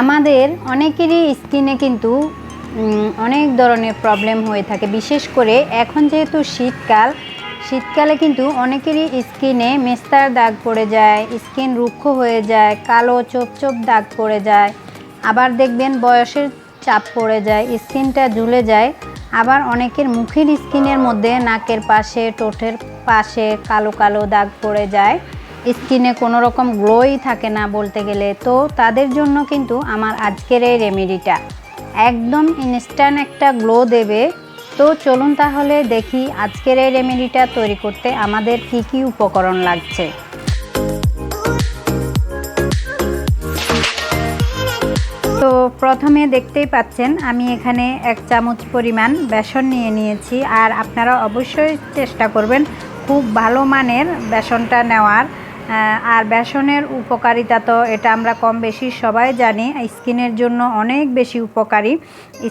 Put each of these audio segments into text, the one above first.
আমাদের অনেকেরই স্কিনে কিন্তু অনেক ধরনের প্রবলেম হয়ে থাকে। বিশেষ করে এখন যেহেতু শীতকাল, শীতকালে কিন্তু অনেকেরই স্কিনে মেস্তার দাগ পড়ে যায়, স্কিন রুক্ষ হয়ে যায়, কালো চোপ চোপ দাগ পড়ে যায়। আবার দেখবেন বয়সের চাপ পড়ে যায়, স্কিনটা ঝুলে যায়। আবার অনেকের মুখের স্কিনের মধ্যে নাকের পাশে টোঠের পাশে কালো কালো দাগ পড়ে যায়। স্কিনে কোনো রকম গ্লোই থাকে না বলতে গেলে, তো তাদের জন্য কিন্তু আমার আজকের এই রেমেডিটা। একদম ইনস্ট্যান্ট একটা গ্লো দেবে। তো চলুন তাহলে দেখি আজকের এই রেমেডিটা তৈরি করতে আমাদের কি কি উপকরণ লাগছে। তো প্রথমে দেখতেই পাচ্ছেন, আমি এখানে এক চামচ পরিমাণ বেসন নিয়ে নিয়েছি। আর আপনারা অবশ্যই চেষ্টা করবেন খুব ভালো মানের বেসনটা নেওয়ার। আর বেসনের উপকারিতা তো এটা আমরা কম বেশি সবাই জানি। স্কিনের জন্য অনেক বেশি উপকারী।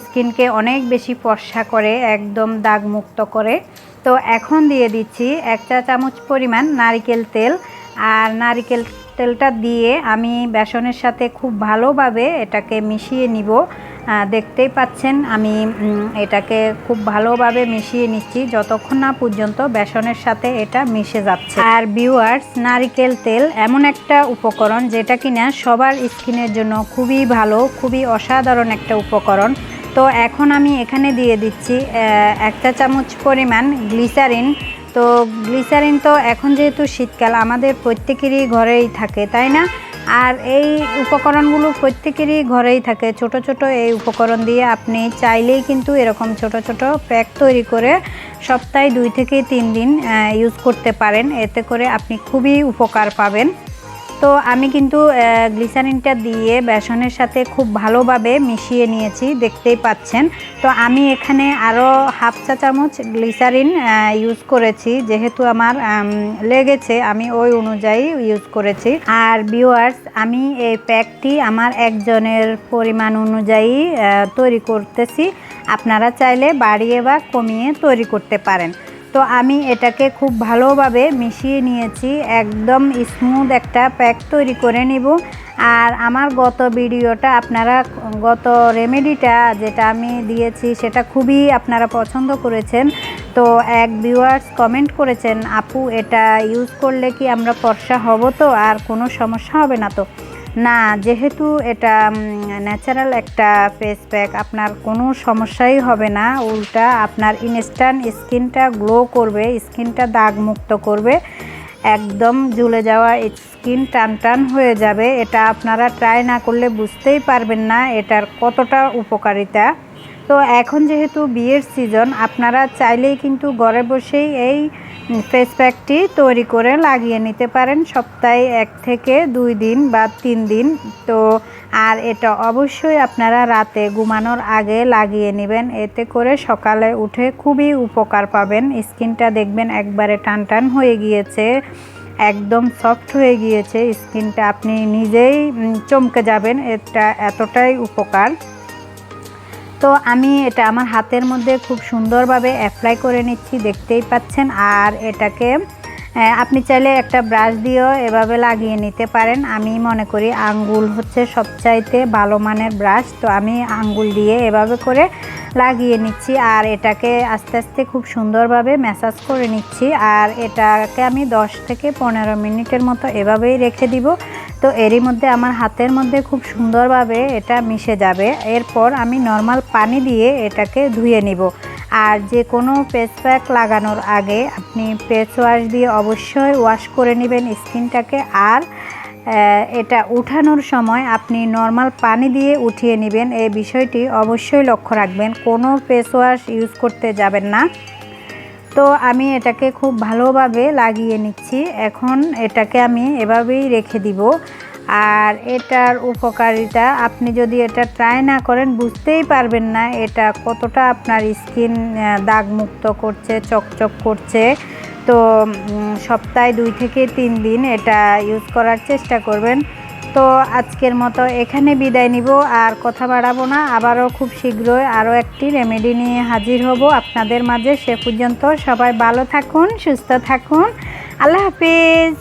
স্কিনকে অনেক বেশি ফর্সা করে, একদম দাগ মুক্ত করে। তো এখন দিয়ে দিচ্ছি এক চা চামচ পরিমাণ নারিকেল তেল। আর নারিকেল তেলটা দিয়ে আমি বেসনের সাথে খুব ভালোভাবে এটাকে মিশিয়ে নিব। দেখতেই পাচ্ছেন, আমি এটাকে খুব ভালোভাবে মিশিয়ে নিচ্ছি। যতক্ষণ না পর্যন্ত বেসনের সাথে এটা মিশে যাচ্ছে। আর ভিউয়ার্স নারিকেল তেল এমন একটা উপকরণ যেটা কিনা সবার স্কিনের জন্য খুবই ভালো, খুবই অসাধারণ একটা উপকরণ। তো এখন আমি এখানে দিয়ে দিচ্ছি একটা চামচ পরিমাণ গ্লিসারিন। তো গ্লিসারিন তো এখন যেহেতু শীতকাল, আমাদের প্রত্যেকেরই ঘরেই থাকে, তাই না? আর এই উপকরণগুলো প্রত্যেকেরই ঘরেই থাকে। ছোট ছোট এই উপকরণ দিয়ে আপনি চাইলেই কিন্তু এরকম ছোট ছোট প্যাক তৈরি করে সপ্তাহে দুই থেকে তিন দিন ইউজ করতে পারেন। এতে করে আপনি খুবই উপকার পাবেন। তো আমি কিন্তু গ্লিসারিনটা দিয়ে বেসনের সাথে খুব ভালোভাবে মিশিয়ে নিয়েছি, দেখতেই পাচ্ছেন। তো আমি এখানে আরও হাফ চা চামচ গ্লিসারিন ইউজ করেছি, যেহেতু আমার লেগেছে, আমি ওই অনুযায়ী ইউজ করেছি। আর ভিউয়ার্স আমি এই প্যাকটি আমার একজনের পরিমাণ অনুযায়ী তৈরি করতেছি। আপনারা চাইলে বাড়িয়ে বা কমিয়ে তৈরি করতে পারেন। তো আমি এটাকে খুব ভালোভাবে মিশিয়ে নিয়েছি। একদম স্মুথ একটা প্যাক তৈরি করে নিব। আর আমার গত ভিডিওটা আপনারা গত রেমেডিটা যেটা আমি দিয়েছি সেটা খুবই আপনারা পছন্দ করেছেন। তো এক ভিউয়ার্স কমেন্ট করেছেন, আপু, এটা ইউজ করলে কি আমরা ফর্সা হব তো? আর কোনো সমস্যা হবে না তো? না, যেহেতু এটা ন্যাচারাল একটা ফেস প্যাক আপনার কোনো সমস্যাই হবে না। উল্টা আপনার ইনস্ট্যান্ট স্কিনটা গ্লো করবে, স্কিনটা দাগ মুক্ত করবে। একদম ঝুলে যাওয়া স্কিন টান টান হয়ে যাবে। এটা আপনারা ট্রাই না করলে বুঝতেই পারবেন না এটার কতটা উপকারিতা। তো এখন যেহেতু বিয়ের সিজন আপনারা চাইলেই কিন্তু ঘরে বসেই এই ফেস প্যাকটি তৈরি করে লাগিয়ে নিতে পারেন সপ্তাহে এক থেকে দুই দিন বা তিন দিন। তো আর এটা অবশ্যই আপনারা রাতে ঘুমানোর আগে লাগিয়ে নেবেন। এতে করে সকালে উঠে খুবই উপকার পাবেন। স্কিনটা দেখবেন একবারে টান টান হয়ে গিয়েছে, একদম সফট হয়ে গিয়েছে। স্কিনটা আপনি নিজেই চমকে যাবেন। এটা এতটাই উপকার। তো আমি এটা আমার হাতের মধ্যে খুব সুন্দরভাবে অ্যাপ্লাই করে নিচ্ছি, দেখতেই পাচ্ছেন। আর এটাকে আপনি চাইলে একটা ব্রাশ দিয়েও এভাবে লাগিয়ে নিতে পারেন। আমি মনে করি আঙ্গুল হচ্ছে সবচাইতে ভালো মানের ব্রাশ তো আমি আঙ্গুল দিয়ে এভাবে করে লাগিয়ে নিচ্ছি আর এটাকে আস্তে আস্তে খুব সুন্দরভাবে ম্যাসাজ করে নিচ্ছি। আর এটাকে আমি 10 থেকে পনেরো মিনিটের মতো এভাবেই রেখে দিব। তো এরই মধ্যে আমার হাতের মধ্যে খুব সুন্দরভাবে এটা মিশে যাবে। এরপর আমি নর্মাল পানি দিয়ে এটাকে ধুয়ে নিব। আর যে কোনো ফেস প্যাক লাগানোর আগে আপনি ফেস ওয়াশ দিয়ে অবশ্যই ওয়াশ করে নেবেন স্কিনটাকে। আর এটা উঠানোর সময় আপনি নর্মাল পানি দিয়ে উঠিয়ে নেবেন। এই বিষয়টি অবশ্যই লক্ষ্য রাখবেন। কোনো ফেস ওয়াশ ইউজ করতে যাবেন না। তো আমি এটাকে খুব ভালোভাবে লাগিয়ে নিচ্ছি। এখন এটাকে আমি এভাবেই রেখে দিব। আর এটার উপকারিতা, আপনি যদি এটা ট্রাই না করেন, বুঝতেই পারবেন না এটা কতটা আপনার স্কিন দাগমুক্ত করছে, চকচক করছে। তো সপ্তাহে দুই থেকে তিন দিন এটা ইউজ করার চেষ্টা করবেন। তো আজকের মতো এখানে বিদায় নিব, আর কথা বাড়াবো না। আবারও খুব শীঘ্রই আরও একটি রেমেডি নিয়ে হাজির হব আপনাদের মাঝে। সে পর্যন্ত সবাই ভালো থাকুন, সুস্থ থাকুন। আল্লাহ হাফিজ।